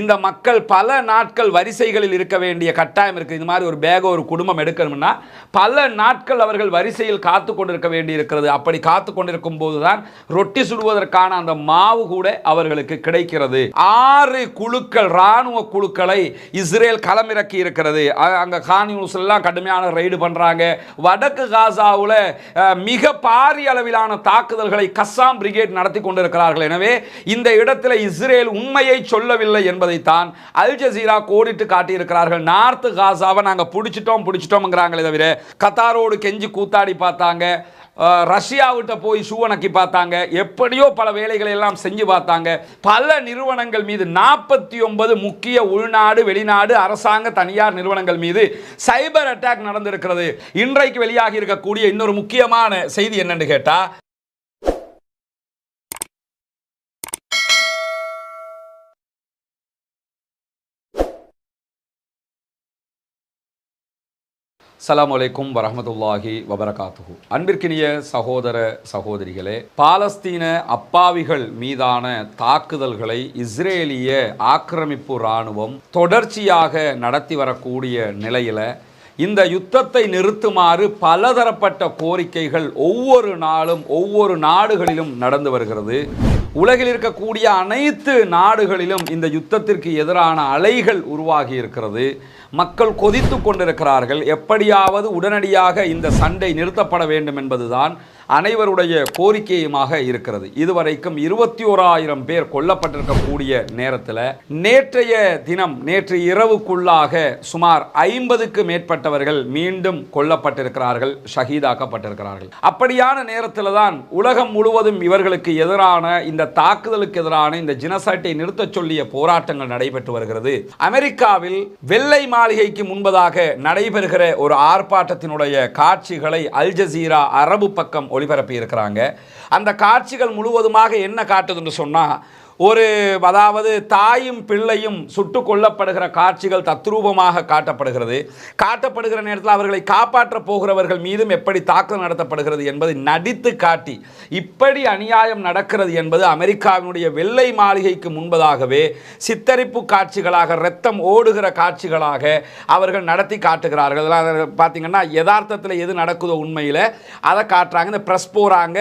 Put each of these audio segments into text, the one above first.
இந்த மக்கள் பல நாட்கள் வரிசைகளில் இருக்க வேண்டிய கட்டாயம் இருக்குது. இது மாதிரி ஒரு பேக ஒரு குடும்பம் எடுக்கணும்னா பல நாட்கள் அவர்கள் வரிசையில் காத்து கொண்டிருக்க வேண்டி இருக்கிறது அப்படி காத்து கொண்டிருக்கும் போதுதான் ரொட்டி சுடுவதற்கான அந்த மாவு கூட அவர்களுக்கு கிடைக்கிறது. ஆறு குழுக்கள் ராணுவ குழுக்களை இஸ்ரேல் களமிறக்கி இருக்கிறது. அங்கே அங்க எல்லாம் கடுமையான ரைடு பண்றாங்க. வடக்கு காசாவில் மிக பாரிய அளவிலான தாக்குதல்களை கஸ்ஸாம் பிரிகேட் நடத்தி கொண்டிருக்கிறார்கள். எனவே இந்த இடத்துல இஸ்ரேல் உண்மையை சொல்லவில்லை என்பதைத்தான் அல் ஜசீரா கோடிட்டு காட்டியிருக்கிறார்கள். நார்த்து காசாவை நாங்கள் பிடிச்சிட்டோம் பிடிச்சிட்டோம்ங்கிறாங்களே தவிர கத்தாரோடு கெஞ்சி கூத்தாடி பார்த்தாங்க. ரஷ்யாவிட்ட போய் சூவனக்கி பார்த்தாங்க. எப்படியோ பல வேலைகளை எல்லாம் செஞ்சு பார்த்தாங்க. பல நிறுவனங்கள் மீது நாற்பத்தி ஒன்பது முக்கிய உள்நாடு வெளிநாடு அரசாங்க தனியார் நிறுவனங்கள் மீது சைபர் அட்டாக் நடந்திருக்கிறது. இன்றைக்கு வெளியாகி இருக்கக்கூடிய இன்னொரு முக்கியமான செய்தி என்னன்னு கேட்டால் சலாம் அலைக்கும் வரஹ்மத்துல்லாஹி வபரகாத்துஹு. அன்பிற்கினிய சகோதர சகோதரிகளே பாலஸ்தீன அப்பாவிகள் மீதான தாக்குதல்களை இஸ்ரேலிய ஆக்கிரமிப்பு இராணுவம் தொடர்ச்சியாக நடத்தி வரக்கூடிய நிலையில் இந்த யுத்தத்தை நிறுத்துமாறு பலதரப்பட்ட கோரிக்கைகள் ஒவ்வொரு நாளும் ஒவ்வொரு நாடுகளிலும் நடந்து வருகிறது. உலகில் இருக்கக்கூடிய அனைத்து நாடுகளிலும் இந்த யுத்தத்திற்கு எதிரான அலைகள் உருவாகி இருக்கிறது. மக்கள் கொதித்து கொண்டிருக்கிறார்கள். எப்படியாவது உடனடியாக இந்த சண்டை நிறுத்தப்பட வேண்டும் என்பதுதான் அனைவருடைய கோரிக்கையுமாக இருக்கிறது. இதுவரைக்கும் இருபத்தி ஓராயிரம் பேர் கொல்லப்பட்டிருக்கக்கூடிய நேரத்தில் நேற்றைய தினம் நேற்று இரவுக்குள்ளாக சுமார் ஐம்பதுக்கு மேற்பட்டவர்கள் மீண்டும் கொல்லப்பட்டிருக்கிறார்கள் ஷஹீதாக்கப்பட்டிருக்கிறார்கள். அப்படியான நேரத்தில் தான் உலகம் முழுவதும் இவர்களுக்கு எதிரான இந்த தாக்குதலுக்கு எதிரான இந்த ஜினசாட்டை நிறுத்தச் சொல்லிய போராட்டங்கள் நடைபெற்று வருகிறது. அமெரிக்காவில் வெள்ளை மாளிகைக்கு முன்பதாக நடைபெறுகிற ஒரு ஆர்ப்பாட்டத்தினுடைய காட்சிகளை அல் ஜசீரா அரபு பக்கம் ஒளிபரப்பி இருக்கிறாங்க அந்த காட்சிகள் முழுவதுமாக என்ன காட்டுதுன்னு சொன்னால் ஒரு அதாவது தாயும் பிள்ளையும் சுட்டு கொல்லப்படுகிற காட்சிகள் தத்ரூபமாக காட்டப்படுகிறது. காட்டப்படுகிற நேரத்தில் அவர்களை காப்பாற்ற போகிறவர்கள் மீதும் எப்படி தாக்குதல் நடத்தப்படுகிறது என்பதை நடித்து காட்டி இப்படி அநியாயம் நடக்கிறது என்பது அமெரிக்காவினுடைய வெள்ளை மாளிகைக்கு முன்பதாகவே சித்தரிப்பு காட்சிகளாக ரத்தம் ஓடுகிற காட்சிகளாக அவர்கள் நடத்தி காட்டுகிறார்கள். அதெல்லாம் பார்த்தீங்கன்னா யதார்த்தத்தில் எது நடக்குதோ உண்மையில் அதை காட்டுறாங்க. இந்த ப்ரெஸ் போகிறாங்க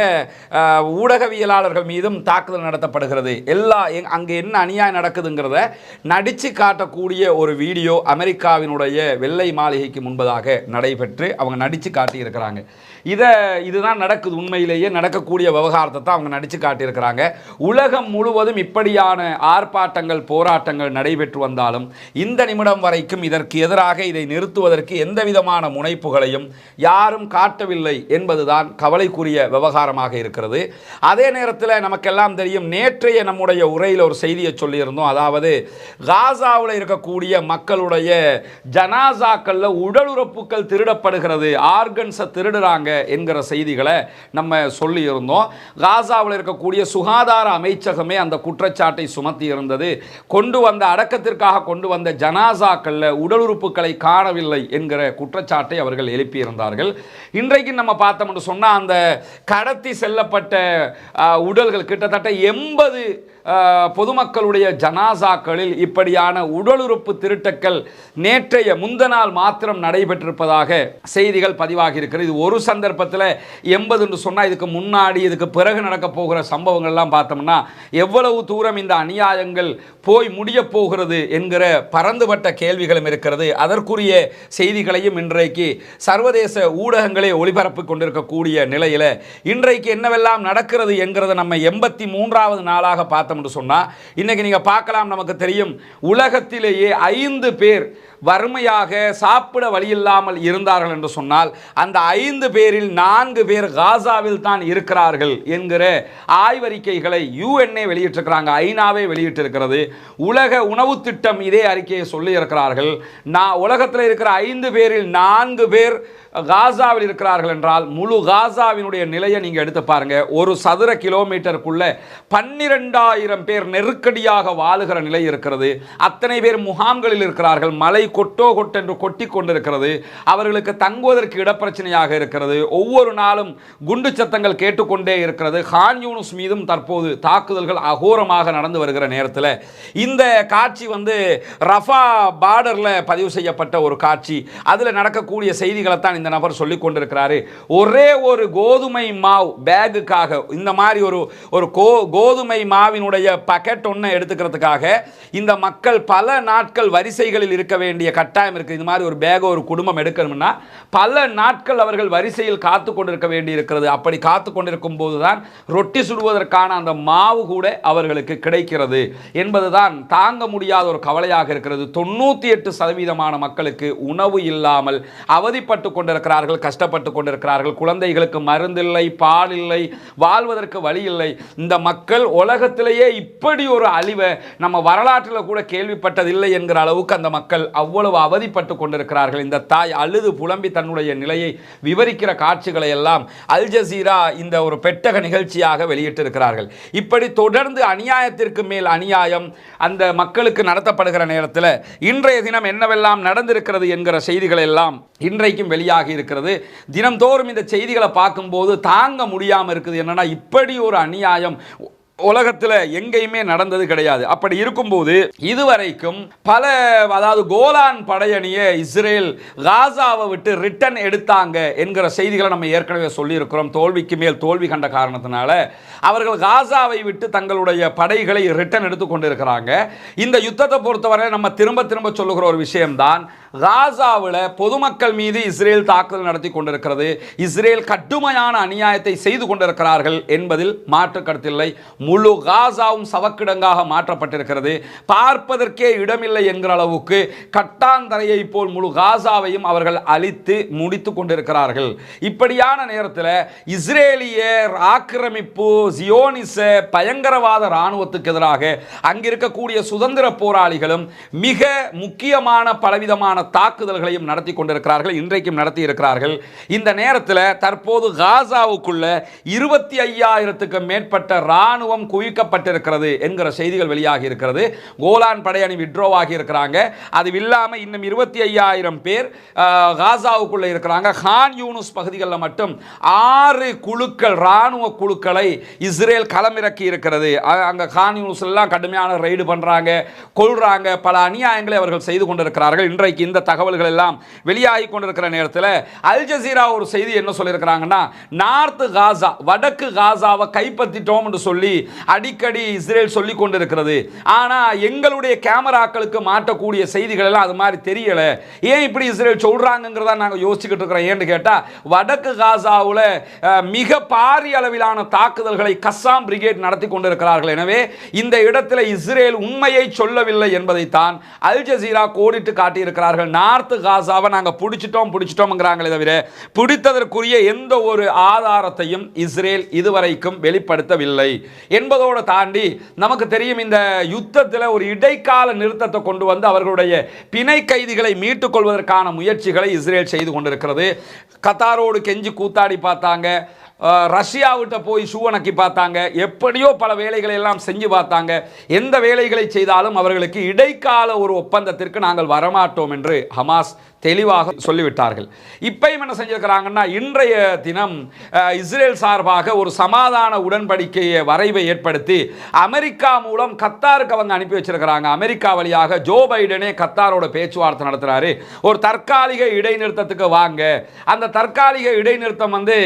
ஊடகவியலாளர்கள் மீதும் தாக்குதல் நடத்தப்படுகிறது. எல்லா எங்- அங்கே என்ன அநியாயம் நடக்குதுங்கிறத நடித்து காட்டக்கூடிய ஒரு வீடியோ அமெரிக்காவினுடைய வெள்ளை மாளிகைக்கு முன்பதாக நடைபெற்று அவங்க நடித்து காட்டியிருக்கிறாங்க. இதை இதுதான் நடக்குது உண்மையிலேயே நடக்கக்கூடிய விவகாரத்தை தான் அவங்க நடித்து காட்டியிருக்கிறாங்க. உலகம் முழுவதும் இப்படியான ஆர்ப்பாட்டங்கள் போராட்டங்கள் நடைபெற்று வந்தாலும் இந்த நிமிடம் வரைக்கும் இதற்கு எதிராக இதை நிறுத்துவதற்கு எந்த விதமான முனைப்புகளையும் யாரும் காட்டவில்லை என்பதுதான் கவலைக்குரிய விவகாரமாக இருக்கிறது. அதே நேரத்தில் நமக்கெல்லாம் தெரியும் நேற்றைய நம்முடைய உரையில் ஒரு செய்தியை சொல்லியிருந்தோம். அதாவது காசாவில் இருக்கக்கூடிய மக்களுடைய ஜனாசாக்களில் உடல் உறுப்புகள் திருடப்படுகிறது ஆர்கன்ஸை திருடுறாங்க என்கிற செய்திகளை நம்ம சொல்லியிருந்தோம். காசாவில் இருக்கக்கூடிய சுகாதார அமைச்சகமே அந்த குற்றச்சாட்டை சுமத்தி இருந்தது. கொண்டு வந்த அடக்கத்திற்காக கொண்டு வந்த ஜனாசாக்களில் உடல் உறுப்புகளை காணவில்லை என்கிற குற்றச்சாட்டை அவர்கள் எழுப்பியிருந்தார்கள். இன்றைக்கு நம்ம பார்த்தோம்னு சொன்னால் அந்த கடத்தி செல்லப்பட்ட உடல்கள் கிட்டத்தட்ட எண்பது பொதுமக்களுடைய ஜனாசாக்களில் இப்படியான உடலுறுப்பு திருட்டக்கள் நேற்றைய முந்த நாள் மாத்திரம் நடைபெற்றிருப்பதாக செய்திகள் பதிவாகி இருக்கிறது இது ஒரு சந்தர்ப்பத்தில் எண்பது என்று சொன்னால் இதுக்கு முன்னாடி இதுக்கு பிறகு நடக்க போகிற சம்பவங்கள்லாம் பார்த்தோம்னா எவ்வளவு தூரம் இந்த அநியாயங்கள் போய் முடிய போகிறது என்கிற பரந்துபட்ட கேள்விகளும் இருக்கிறது. அதற்குரிய செய்திகளையும் இன்றைக்கு சர்வதேச ஊடகங்களே ஒளிபரப்பு கொண்டிருக்கக்கூடிய நிலையில் இன்றைக்கு என்னவெல்லாம் நடக்கிறது என்கிறத நம்ம எண்பத்தி மூன்றாவது நாளாக பார்த்தோம்னு சொன்னால் இன்னைக்கு நீங்கள் பார்க்கலாம் நமக்கு தெரியும் உலகத்திலேயே ஐந்து பேர் வறுமையாக சாப்பிட வழி இல்லாமல் இருந்தார்கள் என்று சொன்னால் அந்த ஐந்து பேரில் நான்கு பேர் காசாவில் தான் இருக்கிறார்கள் என்கிற ஆய்வறிக்கைகளை யுஎன்ஏ வெளியிட்டிருக்கிறாங்க ஐநாவே வெளியிட்டிருக்கிறது. உலக உணவு திட்டம் இதே அறிக்கையை சொல்லி இருக்கிறார்கள் நான் உலகத்தில் இருக்கிற ஐந்து பேரில் நான்கு பேர் காசாவில் இருக்கிறார்கள் என்றால் முழு காசாவினுடைய நிலையை நீங்கள் எடுத்து பாருங்கள் ஒரு சதுர கிலோமீட்டருக்குள்ள பன்னிரெண்டாயிரம் பேர் நெருக்கடியாக வாழுகிற நிலை இருக்கிறது. அத்தனை பேர் முகாம்களில் இருக்கிறார்கள். மலை கொட்டோ கொட்டென்று கொட்டி கொண்டிருக்கிறது. அவர்களுக்கு தங்குவதற்கு இடப்பிரச்சனையாக இருக்கிறது. ஒவ்வொரு நாளும் குண்டு சத்தங்கள் கேட்டுக்கொண்டே இருக்கிறது. ஹான் யூனுஸ் மீதும் தற்போது தாக்குதல்கள் அகோரமாக நடந்து வருகிற நேரத்தில் இந்த காட்சி வந்து ரஃபா பார்டரில் பதிவு செய்யப்பட்ட ஒரு காட்சி. அதில் நடக்கக்கூடிய செய்திகளை தான் இந்த நபர் சொல்லி கொண்டிருக்கிறாரு ஒரே ஒரு கோதுமை மாவு பேகுக்காக இந்த மாதிரி ஒரு ஒரு கோ கோதுமை மாவினுடைய பக்கெட் ஒன்று எடுத்துக்கிறதுக்காக இந்த மக்கள் பல நாட்கள் வரிசைகளில் இருக்க வேண்டிய கட்டாயம் இருக்குது இது மாதிரி ஒரு பேக ஒரு குடும்பம் எடுக்கணும்னா பல நாட்கள் அவர்கள் வரிசையில் காத்து கொண்டிருக்க வேண்டி இருக்கிறது. அப்படி காத்து கொண்டிருக்கும் போதுதான் ரொட்டி சுடுவதற்கான அந்த மாவு கூட அவர்களுக்கு கிடைக்கிறது என்பதுதான் தாங்க முடியாத ஒரு கவலையாக இருக்கிறது. தொண்ணூற்றி எட்டு சதவீதமான மக்களுக்கு உணவு இல்லாமல் அவதிப்பட்டு கொண்டிருக்கிறார்கள் கஷ்டப்பட்டு கொண்டிருக்கிறார்கள். குழந்தைகளுக்கு மருந்தில்லை பால் இல்லை வாழ்வதற்கு வழி இல்லை இந்த மக்கள் உலகத்திலேயே இப்படி ஒரு அழிவை நம்ம வரலாற்றில் கூட கேள்விப்பட்டதில்லை என்கிற அளவுக்கு அந்த மக்கள் அவ்வளவு அவதிப்பட்டு கொண்டிருக்கிறார்கள். இந்த தாய் அழுது புலம்பி தன்னுடைய நிலையை விவரிக்கிற காட்சிகளை எல்லாம் அல் ஜசீரா இந்த ஒரு பெட்டக நிகழ்ச்சியாக வெளியிட்டிருக்கிறார்கள். இப்படி தொடர்ந்து அநியாயத்திற்கு மேல் அநியாயம் அந்த மக்களுக்கு நடத்தப்படுகிற நேரத்தில் இன்றைய தினம் என்னவெல்லாம் நடந்திருக்கிறது என்கிற செய்திகள் எல்லாம் இன்றைக்கும் வெளியாக செய்தியாக இருக்கிறது. தினம்தோறும் இந்த செய்திகளை பார்க்கும்போது தாங்க முடியாமல் இருக்குது. என்னன்னா இப்படி ஒரு அநியாயம் உலகத்தில் எங்கேயுமே நடந்தது கிடையாது. அப்படி இருக்கும்போது இதுவரைக்கும் பல அதாவது கோலான் படையணியை இஸ்ரேல் காசாவை விட்டு ரிட்டன் எடுத்தாங்க என்கிற செய்திகளை நம்ம ஏற்கனவே சொல்லியிருக்கிறோம். தோல்விக்கு மேல் தோல்வி கண்ட காரணத்தினால அவர்கள் காசாவை விட்டு தங்களுடைய படைகளை ரிட்டன் எடுத்து கொண்டிருக்கிறாங்க. இந்த யுத்தத்தை பொறுத்தவரை நம்ம திரும்ப திரும்ப சொல்லுகிற ஒரு விஷயம்தான் காசாவில் பொதுமக்கள் மீது இஸ்ரேல் தாக்குதல் நடத்தி கொண்டிருக்கிறது. இஸ்ரேல் கடுமையான அநியாயத்தை செய்து கொண்டிருக்கிறார்கள் என்பதில் மாற்று கருத்தில்லை முழு காசாவும் சவக்கிடங்காக மாற்றப்பட்டிருக்கிறது. பார்ப்பதற்கே இடமில்லை என்கிற அளவுக்கு கட்டாந்தரையை போல் முழு காசாவையும் அவர்கள் அழித்து முடித்து கொண்டிருக்கிறார்கள். இப்படியான நேரத்தில் இஸ்ரேலிய ஆக்கிரமிப்பு ஜியோனிச பயங்கரவாத இராணுவத்துக்கு எதிராக அங்கிருக்கக்கூடிய சுதந்திர போராளிகளும் மிக முக்கியமான பலவிதமான தாக்குதல்களையும் நடத்தி கொண்டிருக்கிறார்கள் இன்றைக்கும் நடத்தி இருக்கிறார்கள் இந்த நேரத்தில் தற்போது காசாவுக்குள்ள இருபத்தி ஐயாயிரத்துக்கு மேற்பட்ட இராணுவம் குவிக்கப்பட்டிருக்கிறது என்கிற செய்திகள் வெளியாகி இருக்கிறது. கோலான் படையணி விட்ரோவாகி இருக்கிறாங்க அது இல்லாமல் இன்னும் இருபத்தி ஐயாயிரம் பேர் காசாவுக்குள்ளே காசாவுக்குள்ள இருக்கிறாங்க. ஹான் யூனுஸ் பகுதிகளில் மட்டும் ஆறு குழுக்கள் இராணுவ குழுக்களை இஸ்ரேல் களமிறக்கி இருக்கிறது. அங்கே ஹான் யூனுஸ் எல்லாம் கடுமையான ரைடு பண்ணுறாங்க கொள்றாங்க பல அநியாயங்களை அவர்கள் செய்து கொண்டிருக்கிறார்கள். இன்றைக்கு இந்த தகவல்கள் எல்லாம் வெளியாகி கொண்டிருக்கிற நேரத்தில் அல் ஜசீரா ஒரு செய்தி என்ன சொல்லியிருக்கிறாங்கன்னா நார்த் காசா வடக்கு காசாவை கைப்பற்றிட்டோம் என்று சொல்லி அடிக்கடி இஸ்ரேல் சொல்லி கொண்டிருக்கிறது. ஆனால் எங்களுடைய கேமராக்களுக்கு மாட்டக்கூடிய செய்திகள் எல்லாம் அது மாதிரி தெரியல. ஏன் இப்படி இஸ்ரேல் சொல்கிறாங்கிறத நாங்கள் யோசிச்சுக்கிட்டு இருக்கிறோம். ஏன்னு கேட்டால் வடக்கு காசாவில் மிக பாரிய அளவிலான தாக்குதல்களை கஸ்ஸாம் பிரிகேட் நடத்தி கொண்டிருக்கிறார்கள். எனவே இந்த இடத்தில் இஸ்ரேல் உண்மையை சொல்லவில்லை என்பதைத்தான் அல் ஜசீரா கோடிட்டு காட்டியிருக்கிறார்கள் நார்த்து காசாவை நாங்கள் பிடிச்சிட்டோம் பிடிச்சிட்டோம்ங்கிறாங்களே தவிர பிடித்ததற்குரிய எந்த ஒரு ஆதாரத்தையும் இஸ்ரேல் இதுவரைக்கும் வெளிப்படுத்தவில்லை. என்பதோடு தாண்டி நமக்கு தெரியும் இந்த யுத்தத்தில் ஒரு இடைக்கால நிறுத்தத்தை கொண்டு வந்து அவர்களுடைய பிணை கைதிகளை மீட்டுக் கொள்வதற்கான முயற்சிகளை இஸ்ரேல் செய்து கொண்டிருக்கிறது. கத்தாரோடு கெஞ்சி கூத்தாடி பார்த்தாங்க. ரஷ்யாவிட்ட போய் சூவனக்கி பார்த்தாங்க. எப்படியோ பல வேலைகளை எல்லாம் செஞ்சு பார்த்தாங்க. எந்த வேலைகளை செய்தாலும் அவர்களுக்கு இடைக்கால ஒரு ஒப்பந்தத்திற்கு நாங்கள் வரமாட்டோம் என்று ஹமாஸ் தெளிவாக சொல்லிவிட்டார்கள். இப்பையும் என்ன செஞ்சிருக்கிறாங்கன்னா இன்றைய தினம் இஸ்ரேல் சார்பாக ஒரு சமாதான உடன்படிக்கையை வரைவை ஏற்படுத்தி அமெரிக்கா மூலம் கத்தாருக்கு அவங்க அனுப்பி வச்சிருக்கிறாங்க. அமெரிக்கா வழியாக ஜோ பைடனே கத்தாரோட பேச்சுவார்த்தை நடத்துகிறாரு ஒரு தற்காலிக இடைநிறுத்தத்துக்கு வாங்க. அந்த தற்காலிக இடைநிறுத்தம் வந்து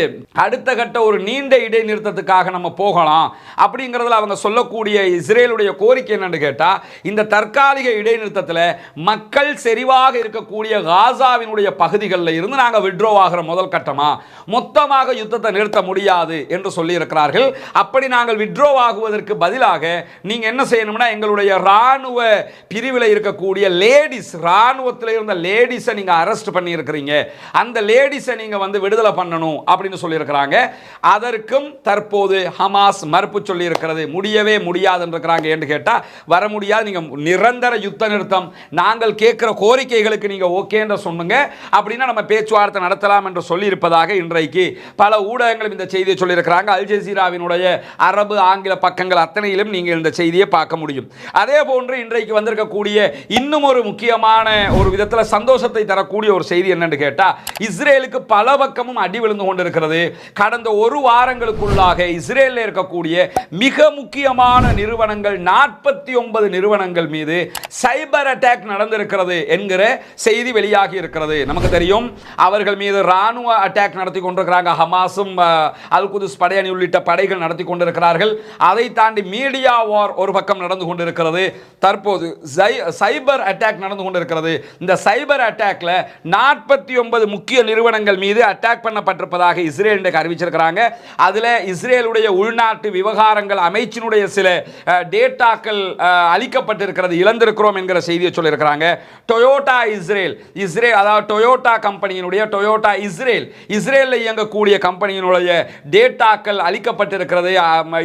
அடுத்த கட்ட ஒரு நீண்ட இடைநிறுத்தத்துக்காக நம்ம போகலாம் அப்படிங்கிறதுல அவங்க சொல்லக்கூடிய இஸ்ரேலுடைய கோரிக்கை என்னன்னு கேட்டால் இந்த தற்காலிக இடைநிறுத்தத்தில் மக்கள் செறிவாக இருக்கக்கூடிய காசாவினுடைய பகுதிகளில் இருந்து நாங்கள் விட்ரோ ஆகிற முதல் கட்டமாக மொத்தமாக யுத்தத்தை நிறுத்த முடியாது என்று சொல்லியிருக்கிறார்கள். அப்படி நாங்கள் விட்ரோ ஆகுவதற்கு பதிலாக நீங்கள் என்ன செய்யணும்னா எங்களுடைய ராணுவ பிரிவில் இருக்கக்கூடிய லேடிஸ் ராணுவத்தில் இருந்த லேடிஸை நீங்கள் அரெஸ்ட் பண்ணியிருக்கிறீங்க. அந்த லேடிஸை நீங்கள் வந்து விடுதலை பண்ணணும் அப்படின்னு சொல்லியிருக்கிறாங்க. அதற்கும் தற்போது ஹமாஸ் மறுப்பு சொல்லியிருக்கிறது. முடியவே முடியாதுன்றிருக்கிறாங்க என்று கேட்டால் வர முடியாது. நீங்கள் நிரந்தர யுத்த நிறுத்தம். நாங்கள் கேட்குற கோரிக்கைகளுக்கு நீங்கள் ஓகேன்ற என்ற பேரை சொன்னுங்க. அப்படின்னா நம்ம பேச்சுவார்த்தை நடத்தலாம் என்று சொல்லியிருப்பதாக இன்றைக்கு பல ஊடகங்களும் இந்த செய்தியை சொல்லியிருக்கிறாங்க. அல் ஜசீராவினுடைய அரபு ஆங்கில பக்கங்கள் அத்தனையிலும் நீங்கள் இந்த செய்தியை பார்க்க முடியும். அதே போன்று இன்றைக்கு வந்திருக்கக்கூடிய இன்னும் ஒரு முக்கியமான ஒரு விதத்தில் சந்தோஷத்தை தரக்கூடிய ஒரு செய்தி என்னன்னு கேட்டால் இஸ்ரேலுக்கு பல பக்கமும் அடி விழுந்து கொண்டிருக்கிறது. கடந்த ஒரு வாரங்களுக்குள்ளாக இஸ்ரேலில் இருக்கக்கூடிய மிக முக்கியமான நிறுவனங்கள் நாற்பத்தி ஒன்பது நிறுவனங்கள் மீது சைபர் அட்டாக் நடந்திருக்கிறது என்கிற செய்தி வெளியாக வெளியாகி இருக்கிறது. நமக்கு தெரியும் அவர்கள் மீது ராணுவ அட்டாக் நடத்தி கொண்டிருக்கிறாங்க. ஹமாஸும் அல் குதுஸ் படையணி உள்ளிட்ட படைகள் நடத்தி கொண்டிருக்கிறார்கள். அதை தாண்டி மீடியா வார் ஒரு பக்கம் நடந்து கொண்டிருக்கிறது. தற்போது சைபர் அட்டாக் நடந்து கொண்டிருக்கிறது. இந்த சைபர் அட்டாக்ல நாற்பத்தி ஒன்பது முக்கிய நிறுவனங்கள் மீது அட்டாக் பண்ணப்பட்டிருப்பதாக இஸ்ரேல் இன்றைக்கு அறிவிச்சிருக்கிறாங்க. அதில் இஸ்ரேலுடைய உள்நாட்டு விவகாரங்கள் அமைச்சினுடைய சில டேட்டாக்கள் அளிக்கப்பட்டிருக்கிறது. இழந்திருக்கிறோம் என்கிற செய்தியை சொல்லியிருக்கிறாங்க. டொயோட்டா இஸ்ரேல் இஸ்ரேல் அதாவது டொயோட்டா கம்பெனியினுடைய டொயோட்டா இஸ்ரேல். இஸ்ரேலில் இயங்கக்கூடிய கம்பெனியினுடைய டேட்டாக்கள் அளிக்கப்பட்டிருக்கிறது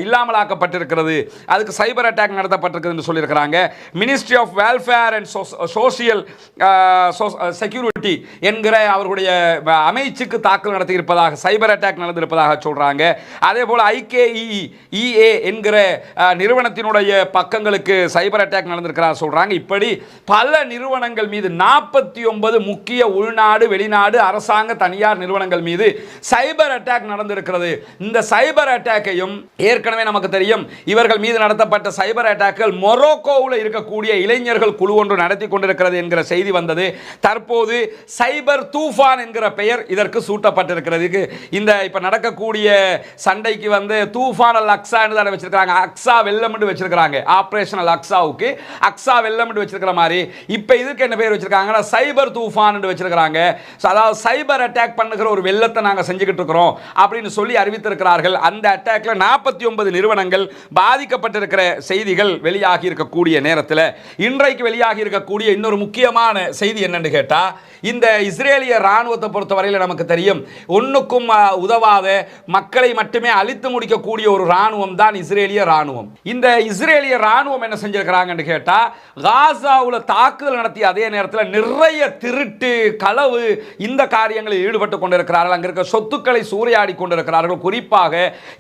இல்லாமலாக்கப்பட்டிருக்கிறது. அதுக்கு சைபர் அட்டாக் நடத்தப்பட்டிருக்குதுன்னு சொல்லியிருக்கிறாங்க. Ministry of welfare and social security என்கிற அவர்களுடைய அமைச்சுக்கு தாக்கல் நடத்தியிருப்பதாக சைபர் அட்டாக் நடந்திருப்பதாக சொல்கிறாங்க அதே போல் ஐகேஇ இஏ என்கிற நிறுவனத்தினுடைய பக்கங்களுக்கு சைபர் அட்டாக் நடந்திருக்கிறதா சொல்கிறாங்க இப்படி பல நிறுவனங்கள் மீது நாற்பத்தி ஒன்பது முக்கிய உள்நாடு வெளிநாடு அரசாங்க தனியார் நிறுவனங்கள் மீது சைபர் அட்டாக் நடந்திருக்கிறது. இந்த சைபர் அட்டாக்கையும் ஏற்கனவே நமக்கு தெரியும் இவர்கள் மீது நடத்தப்பட்ட சைபர் அட்டாக்கள் மொரோக்கோவில் இருக்கக்கூடிய இளைஞர்கள் குழு ஒன்று நடத்தி கொண்டிருக்கிறது என்கிற செய்தி வந்தது. தற்போது சைபர் தூஃபான் என்கிற பெயர் இதற்கு சூட்டப்பட்டிருக்கிறதுக்கு இந்த இப்போ நடக்கக்கூடிய சண்டைக்கு வந்து தூஃபான் அல் அக்ஸா என்று தானே வச்சிருக்காங்க அக்ஸா வெள்ளம் என்று வச்சிருக்காங்க ஆப்ரேஷனல் அக்ஸாவுக்கு அக்ஸா வெள்ளம் வச்சிருக்கிற மாதிரி. இப்போ இதுக்கு என்ன பேர் வச்சிருக்காங்கன்னா சைபர் தூஃபான் என்று வச்சிருக்காங்க அதாவது சைபர் அட்டாக் பண்ணுகிற ஒரு வெள்ளத்தை நாங்க செஞ்சுக்கிட்டு இருக்கிறோம் அப்படின்னு சொல்லி அறிவித்திருக்கிறார்கள். அந்த அட்டாக்ல நாற்பத்தி ஒன்பது நிறுவனங்கள் பாதிக்கப்பட்டிருக்கிற செய்திகள் வெளியாகி இருக்கக்கூடிய நேரத்தில். இன்றைக்கு வெளியாகி இருக்கக்கூடிய இன்னொரு முக்கியமான செய்தி என்னன்னு கேட்டால் இந்த இஸ்ரேலிய ராணுவத்தை பொறுத்தவரையில் நமக்கு தெரியும் ஒன்றுக்கும் உதவாத மக்களை மட்டுமே அழித்து முடிக்கக்கூடிய ஒரு ராணுவம் தான் இஸ்ரேலிய ராணுவம் இந்த இஸ்ரேலிய ராணுவம் என்ன செஞ்சிருக்கிறாங்கன்னு கேட்டால் காசாவில் தாக்குதல் நடத்திய அதே நேரத்தில் நிறைய திருட்டு களவு இந்த காரியங்களில் ஈடுபட்டு கொண்டிருக்கிறார்கள். அங்கே இருக்க சொத்துக்களை சூறையாடி கொண்டிருக்கிறார்கள். குறிப்பாக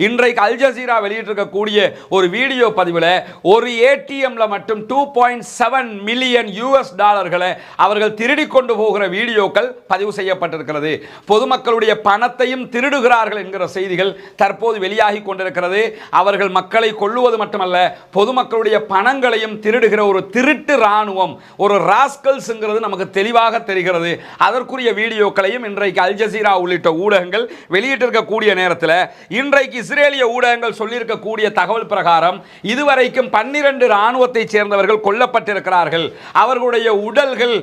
இன்றைக்கு அல் ஜசீரா வெளியிட்டிருக்கக்கூடிய ஒரு வீடியோ பதிவில் ஒரு ஏடிஎம்ல மட்டும் two point seven million US டாலர்களை அவர்கள் திருடி கொண்டு போகிற வீடியோக்கள் பதிவு செய்யப்பட்டிருக்கிறது. பொதுமக்களுடைய பணத்தையும் திருடுகிறார்கள் என்கிற செய்திகள் தற்போது வெளியாகி கொண்டிருக்கிறது. அவர்கள் மக்களை கொள்ளுவது மட்டுமல்ல பொதுமக்களுடைய பணங்களையும் திருடுகிற ஒரு திருட்டு ராணுவம் ஒரு ராஸ்கல்ஸ்ங்கிறது நமக்கு தெளிவாக தெரிகிறது. அதற்குரிய வீடியோக்களையும் இன்றைக்கு அல் ஜசீரா உள்ளிட்ட ஊடகங்கள் வெளியிட்டிருக்கக்கூடிய நேரத்தில் இன்றைக்கு இஸ்ரேலிய ஊடகங்கள் சொல்லியிருக்கக்கூடிய தகவல் பிரகாரம் இதுவரைக்கும் பன்னிரண்டு ராணுவத்தைச் சேர்ந்தவர்கள் கொல்லப்பட்டிருக்கிறார்கள். அவர்களுடைய உடல்கள்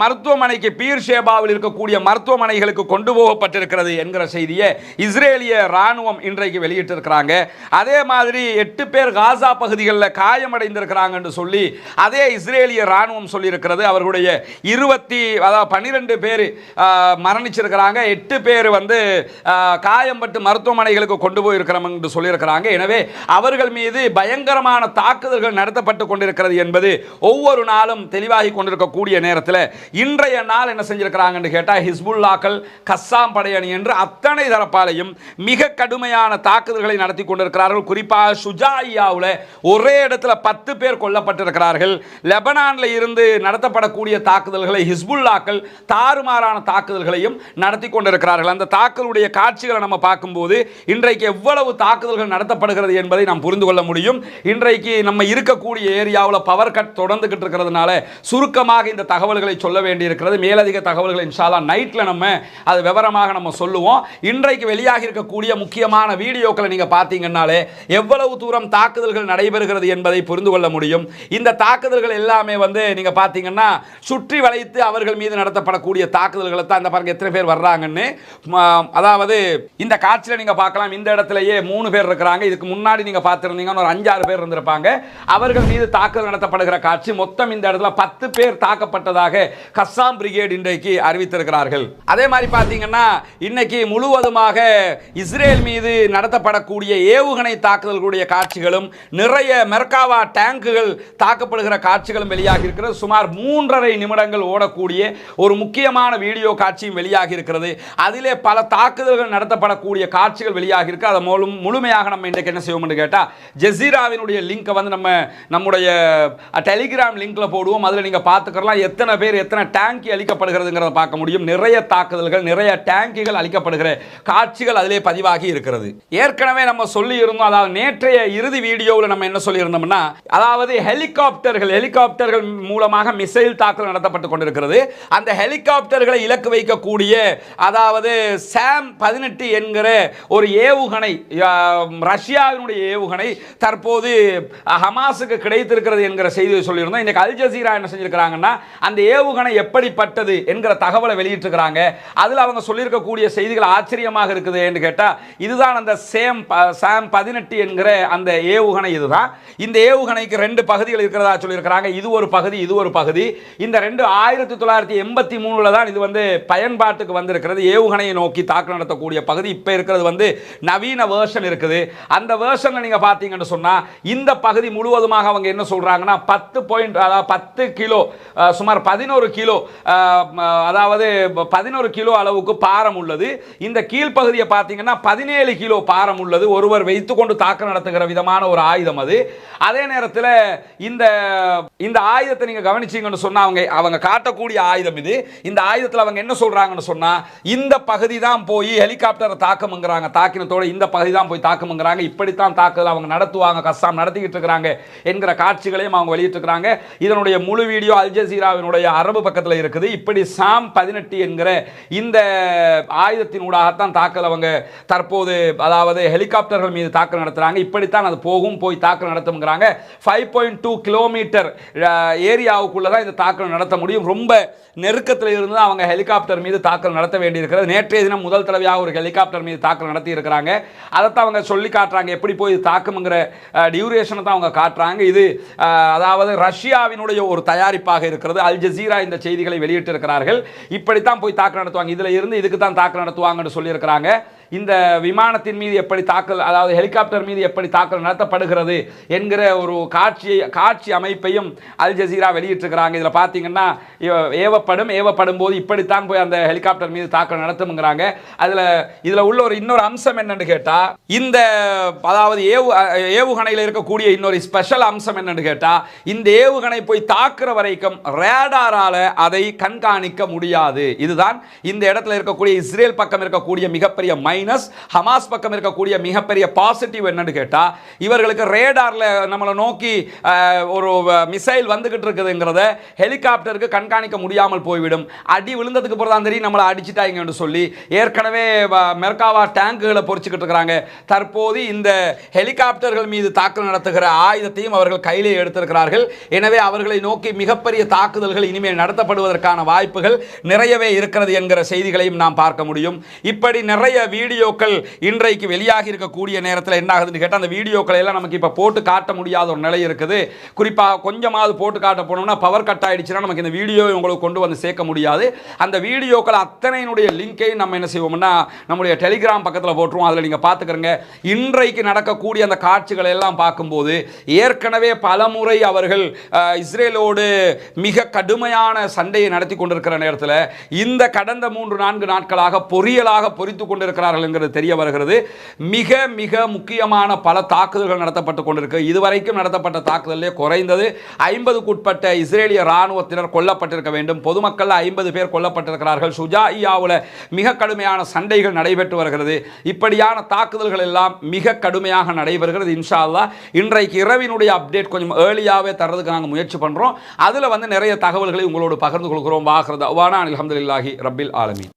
மருத்துவமனைக்கு பீர் ஷேபாவில் இருக்கக்கூடிய மருத்துவமனைகளுக்கு கொண்டு போகப்பட்டிருக்கிறது என்கிற செய்தியை இஸ்ரேலிய ராணுவம் இன்றைக்கு வெளியிட்டிருக்கிறாங்க. அதே மாதிரி எட்டு பேர் காசா பகுதிகளில் காயமடைந்திருக்கிறாங்க என்று சொல்லி அதே இஸ்ரேலிய ராணுவம் சொல்லியிருக்கிறது. அவர்களுடைய இருபத்தி அதாவது பன்னிரெண்டு பேர் மரணிச்சிருக்கிறாங்க. எட்டு பேர் வந்து காயம்பட்டு மருத்துவமனைகளுக்கு கொண்டு போயிருக்கிறோம் என்று சொல்லியிருக்கிறாங்க. எனவே அவர்கள் மீது பயங்கரமான தாக்குதல்கள் நடத்தப்பட்டு கொண்டிருக்கிறது என்பது ஒவ்வொரு நாளும் தெளிவாகி கொண்டிருக்கக்கூடிய நேரத்தில் இன்றைய நாள் என்ன என்ன செஞ்சிருக்கிறாங்கன்னு கேட்டால் ஹிஸ்புல்லாக்கள் கஸ்ஸாம் படையணி என்று அத்தனை தரப்பாலையும் மிக கடுமையான தாக்குதல்களை நடத்தி கொண்டிருக்கிறார்கள். குறிப்பாக சுஜாயியாவில் ஒரே இடத்துல பத்து பேர் கொல்லப்பட்டிருக்கிறார்கள். லெபனானில் இருந்து நடத்தப்படக்கூடிய தாக்குதல்களை ஹிஸ்புல்லாக்கள் தாறுமாறான தாக்குதல்களையும் நடத்தி கொண்டிருக்கிறார்கள். அந்த தாக்குதலுடைய காட்சிகளை நம்ம பார்க்கும்போது இன்றைக்கு எவ்வளவு தாக்குதல்கள் நடத்தப்படுகிறது என்பதை நாம் புரிந்து கொள்ள முடியும். இன்றைக்கு நம்ம இருக்கக்கூடிய ஏரியாவில் பவர் கட் தொடர்ந்துகிட்டு இருக்கிறதுனால சுருக்கமாக இந்த தகவல்களை சொல்ல வேண்டியிருக்கிறது. மேல மேலதிக தகவல்கள் இன்ஷாலா நைட்டில் நம்ம அது விவரமாக நம்ம சொல்லுவோம். இன்றைக்கு வெளியாகி இருக்கக்கூடிய முக்கியமான வீடியோக்களை நீங்கள் பார்த்தீங்கன்னாலே எவ்வளவு தூரம் தாக்குதல்கள் நடைபெறுகிறது என்பதை புரிந்து கொள்ள முடியும். இந்த தாக்குதல்கள் எல்லாமே வந்து நீங்கள் பார்த்தீங்கன்னா சுற்றி வளைத்து அவர்கள் மீது நடத்தப்படக்கூடிய தாக்குதல்களை தான் இந்த பாருங்க எத்தனை பேர் வர்றாங்கன்னு. அதாவது இந்த காட்சியில் நீங்கள் பார்க்கலாம். இந்த இடத்துலயே மூணு பேர் இருக்கிறாங்க. இதுக்கு முன்னாடி நீங்கள் பார்த்துருந்தீங்கன்னா ஒரு அஞ்சாறு பேர் இருந்திருப்பாங்க. அவர்கள் மீது தாக்குதல் நடத்தப்படுகிற காட்சி மொத்தம் இந்த இடத்துல பத்து பேர் தாக்கப்பட்டதாக கஸ்ஸாம் பிரிகேடு இன்றைக்கு அறிவித்திருக்கிறார்கள். அதே மாதிரி பார்த்தீங்கன்னா இன்னைக்கு முழுவதுமாக இஸ்ரேல் மீது நடத்தப்படக்கூடிய ஏவுகணை தாக்குதல்களுடைய காட்சிகளும் நிறைய மெர்காவா டேங்குகள் தாக்கப்படுகிற காட்சிகளும் வெளியாகி இருக்கிறது சுமார் மூன்றரை நிமிடங்கள் ஓடக்கூடிய ஒரு முக்கியமான வீடியோ காட்சியும் வெளியாகி இருக்கிறது அதிலே பல தாக்குதல்கள் நடத்தப்படக்கூடிய காட்சிகள் வெளியாகி இருக்கு அதை மூலம் முழுமையாக நம்ம இன்றைக்கு என்ன செய்வோம்னு கேட்டால் ஜெசீராவினுடைய லிங்கை வந்து நம்ம நம்முடைய டெலிகிராம் லிங்க்ல போடுவோம். அதில் நீங்கள் பார்த்துக்கலாம். எத்தனை பேர் எத்தனை டேங்க் அளிக்கப்பட்ட அளிக்கப்படுகிறதுங்கிறத பார்க்க முடியும். நிறைய தாக்குதல்கள் நிறைய டேங்கிகள் அளிக்கப்படுகிற காட்சிகள் அதிலே பதிவாகி இருக்கிறது. ஏற்கனவே நம்ம சொல்லி இருந்தோம் அதாவது நேற்றைய இறுதி வீடியோவில் நம்ம என்ன சொல்லி இருந்தோம்னா அதாவது ஹெலிகாப்டர்கள் ஹெலிகாப்டர்கள் மூலமாக மிசைல் தாக்குதல் நடத்தப்பட்டு கொண்டிருக்கிறது. அந்த ஹெலிகாப்டர்களை இலக்கு வைக்கக்கூடிய அதாவது சாம் பதினெட்டு என்கிற ஒரு ஏவுகணை ரஷ்யாவினுடைய ஏவுகணை தற்போது ஹமாஸுக்கு கிடைத்திருக்கிறது என்கிற செய்தியை சொல்லியிருந்தோம். இன்னைக்கு அல் ஜசீரா என்ன செஞ்சிருக்கிறாங்கன்னா அந்த ஏவுகணை எப்படிப்பட்டது என்கிற தகவலை வெளியிட்டிருக்கிறாங்க. அதில் அவங்க சொல்லியிருக்கக்கூடிய செய்திகள் ஆச்சரியமாக இருக்குது என்று கேட்டால் இதுதான் அந்த சேம் சாம் பதினெட்டு என்கிற அந்த ஏவுகணை இதுதான். இந்த ஏவுகணைக்கு ரெண்டு பகுதிகள் இருக்கிறதா சொல்லியிருக்கிறாங்க. இது ஒரு பகுதி இது ஒரு பகுதி. இந்த ரெண்டு ஆயிரத்தி தொள்ளாயிரத்தி எண்பத்தி மூணில் தான் இது வந்து பயன்பாட்டுக்கு வந்திருக்கிறது. ஏவுகணையை நோக்கி தாக்கு நடத்தக்கூடிய பகுதி இப்போ இருக்கிறது வந்து நவீன வேர்ஷன் இருக்குது. அந்த வேர்ஷனில் நீங்கள் பார்த்தீங்கன்னு சொன்னால் இந்த பகுதி முழுவதுமாக அவங்க என்ன சொல்கிறாங்கன்னா பத்து பாயிண்ட் அதாவது பத்து கிலோ சுமார் பதினோரு கிலோ அதாவது பதினோரு கிலோ அளவுக்கு பாரம் உள்ளது. இந்த கீழ்ப்பகுதியை பார்த்தீங்கன்னா பதினேழு கிலோ பாரம் உள்ளது. ஒருவர் வைத்துக்கொண்டு தாக்கம் நடத்துகிற விதமான ஒரு ஆயுதம் அது. அதே நேரத்தில் இந்த இந்த ஆயுதத்தை நீங்கள் கவனிச்சீங்கன்னு சொன்னால் அவங்க அவங்க காட்டக்கூடிய ஆயுதம் இது. இந்த ஆயுதத்தில் அவங்க என்ன சொல்கிறாங்கன்னு சொன்னால் இந்த பகுதி தான் போய் ஹெலிகாப்டரை தாக்கமுங்கிறாங்க. தாக்கினத்தோடு இந்த பகுதி தான் போய் தாக்கமுங்கிறாங்க. இப்படித்தான் தாக்குதல் அவங்க நடத்துவாங்க கஸ்ஸாம் நடத்திக்கிட்டு இருக்கிறாங்க என்கிற காட்சிகளையும் அவங்க வெளியிட்டிருக்கிறாங்க. இதனுடைய முழு வீடியோ அல் ஜசீராவினுடைய அரபு பக்கத்தில் இருக்குது. இப்படி சாம் பதினெட்டு என்கிற இந்த ஆயுதத்தின் ஊடாகத்தான் தாக்கல் அவங்க தற்போது அதாவது ஹெலிகாப்டர்கள் மீது தாக்கல் நடத்துகிறாங்க இப்படித்தான் அது போகும் போய் தாக்கல் நடத்துங்கிறாங்க ஃபைவ் பாயிண்ட் டூ கிலோமீட்டர் ஏரியாவுக்குள்ளே தான் இந்த தாக்கல் நடத்த முடியும். ரொம்ப நெருக்கத்தில் இருந்து அவங்க ஹெலிகாப்டர் மீது தாக்கல் நடத்த வேண்டியிருக்கிறது. நேற்றைய தினம் முதல் தடவையாக ஒரு ஹெலிகாப்டர் மீது தாக்கல் நடத்தி இருக்கிறாங்க அதைத்தான் அவங்க சொல்லி காட்டுறாங்க. எப்படி போய் தாக்குமுங்கிற டியூரேஷனை தான் அவங்க காட்டுறாங்க. இது அதாவது ரஷ்யாவினுடைய ஒரு தயாரிப்பாக இருக்கிறது. அல் ஜசீரா இந்த செய்திகளை வெளியிட்டிருக்கிறார்கள் இப்படித்தான் போய் தாக்கு நடத்துவாங்க. இதில் இருந்து இதுக்கு தான் தாக்கு நடத்துவாங்கன்னு சொல்லியிருக்கிறாங்க. இந்த விமானத்தின் மீது எப்படி தாக்கல் அதாவது ஹெலிகாப்டர் மீது எப்படி தாக்கல் நடத்தப்படுகிறது என்கிற ஒரு காட்சி காட்சி அமைப்பையும் அல் ஜசீரா வெளியிட்டிருக்கிறாங்க. இதில் பார்த்தீங்கன்னா ஏவப்படும் ஏவப்படும் போது இப்படித்தான் போய் அந்த ஹெலிகாப்டர் மீது தாக்கல் நடத்தும்ங்கிறாங்க. அதில் இதில் உள்ள ஒரு இன்னொரு அம்சம் என்னன்னு கேட்டால் இந்த அதாவது ஏவு ஏவுகணையில் இருக்கக்கூடிய இன்னொரு ஸ்பெஷல் அம்சம் என்னன்னு கேட்டால் இந்த ஏவுகணை போய் தாக்குற வரைக்கும் ரேடாரால் அதை கண்காணிக்க முடியாது. இதுதான் இந்த இடத்துல இருக்கக்கூடிய இஸ்ரேல் பக்கம் இருக்கக்கூடிய மிகப்பெரிய மைனஸ் ஹமாஸ் பக்கம் இருக்கக்கூடிய மிகப்பெரிய பாசிட்டிவ் என்னன்னு கேட்டால் இவர்களுக்கு ரேடாரில் நம்மளை நோக்கி ஒரு மிசைல் வந்துக்கிட்டு இருக்குதுங்கிறத ஹெலிகாப்டருக்கு கண்காணிக்க முடியாமல் போய்விடும். அடி விழுந்ததுக்கு அப்புறம் தான் தெரியும் நம்மளை அடிச்சிட்டாங்கன்னு சொல்லி ஏற்கனவே மெர்காவா டேங்குகளை பொறிச்சுக்கிட்டு இருக்கிறாங்க தற்போது இந்த ஹெலிகாப்டர்கள் மீது தாக்குதல் நடத்துகிற ஆயுதத்தையும் அவர்கள் கையிலே எடுத்திருக்கிறார்கள். எனவே அவர்களை நோக்கி மிகப்பெரிய தாக்குதல்கள் இனிமேல் நடத்தப்படுவதற்கான வாய்ப்புகள் நிறையவே இருக்கிறது என்கிற செய்திகளையும் நாம் பார்க்க முடியும். இப்படி நிறைய வீடியோக்கள் இன்றைக்கு வெளியாகி இருக்கக்கூடிய நேரத்தில் என்ன ஆகுதுன்னு கேட்டால் அந்த வீடியோக்களை எல்லாம் நமக்கு இப்போ போட்டு காட்ட முடியாத ஒரு நிலை இருக்குது. குறிப்பாக கொஞ்சமாவது போட்டு காட்ட போனோம்னா பவர் கட் ஆகிடுச்சுன்னா நமக்கு இந்த வீடியோ உங்களுக்கு கொண்டு வந்து சேர்க்க முடியாது. அந்த வீடியோக்கள் அத்தனையினுடைய லிங்கையும் நம்ம என்ன செய்வோம்னா நம்முடைய டெலிகிராம் பக்கத்தில் போட்டுருவோம். அதில் நீங்கள் பார்த்துக்கிறங்க இன்றைக்கு நடக்கக்கூடிய அந்த காட்சிகளை எல்லாம் பார்க்கும்போது ஏற்கனவே பலமுறை அவர்கள் இஸ்ரேலோடு மிக கடுமையான சண்டையை நடத்தி கொண்டிருக்கிற நேரத்தில் இந்த கடந்த மூன்று நான்கு நாட்களாக பொறியலாக பொறித்து கொண்டிருக்கிறார்கள் என்கிறது தெரிய வருகிறது. மிக மிக முக்கியமான பல தாக்குதல்கள் நடத்தப்பட்டு கொண்டிருக்கு. இதுவரைக்கும் நடத்தப்பட்ட தாக்குதலே குறைந்தது. ஐம்பதுக்குட்பட்ட இஸ்ரேலிய ராணுவத்தினர் கொல்லப்பட்டிருக்க வேண்டும். பொதுமக்கள் ஐம்பது பேர் கொல்லப்பட்டிருக்கிறார்கள். சுஜாயியாவில் மிக கடுமையான சண்டைகள் நடைபெற்று வருகிறது. இப்படியான தாக்குதல்கள் எல்லாம் மிக கடுமையாக நடைபெறுகிறது இன்ஷா அல்லா இன்றைக்கு இரவினுடைய அப்டேட் கொஞ்சம் ஏர்லியாகவே தர்றதுக்கு நாங்கள் முயற்சி பண்ணுறோம் அதில் வந்து நிறைய தகவல்களை உங்களோடு பகிர்ந்து கொள்கிறோம். வாகிறது வானா அலமதுல்லாஹி ரபில் ஆலமி